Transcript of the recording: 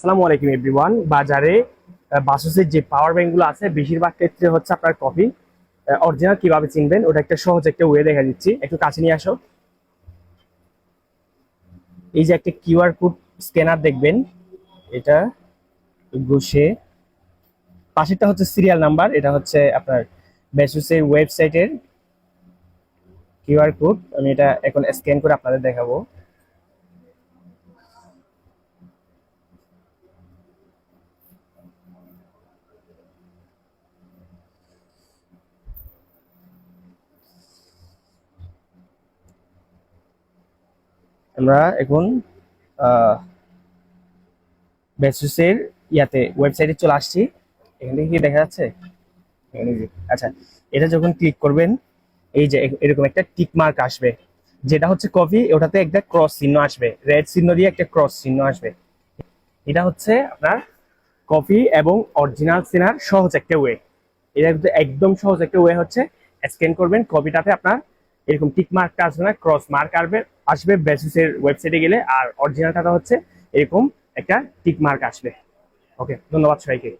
আসসালামু আলাইকুম এভরিওয়ান বাজারে বাসুসের যে পাওয়ার ব্যাংকগুলো আছে, বেশিরভাগ ক্ষেত্রে হচ্ছে আপনার কপি অরিজিনাল কীভাবে চিনবেন, ওটা একটা সহজ একটা ওয়ে দেখা দিচ্ছি। একটু কাছে নিয়ে আসো। এই যে একটা কিউআর কোড স্ক্যানার দেখবেন, এটা ঘুষে পাশেরটা হচ্ছে সিরিয়াল নাম্বার এটা হচ্ছে আপনার বেসুসের ওয়েবসাইটের কিউআর কোড আমি এটা এখন স্ক্যান করে আপনাদের দেখাবো। আমরা এখন বেসুসের ইয়াতে ওয়েবসাইটে চলে আসছি। এখান থেকে কি দেখা যাচ্ছে? আচ্ছা এটা যখন ক্লিক করবেন এই যে এরকম একটা টিক মার্ক আসবে। যেটা হচ্ছে কপি ওটাতে একটা ক্রস চিহ্ন আসবে। রেড চিহ্ন দিয়ে একটা ক্রস চিহ্ন আসবে। এটা হচ্ছে আপনার কপি এবং অরিজিনাল চেনার সহজ একটা ওয়ে এটা কিন্তু একদম সহজ একটা ওয়ে হচ্ছে। স্ক্যান করবেন কপিটাতে আপনার এরকম টিক মার্ক আসবে না ক্রস মার্ক আসবে। আসবে বেসিসের ওয়েবসাইটে গেলে, আর অরিজিনাল টাকা হচ্ছে এরকম একটা টিক মার্ক আসবে। ওকে ধন্যবাদ সবাইকে।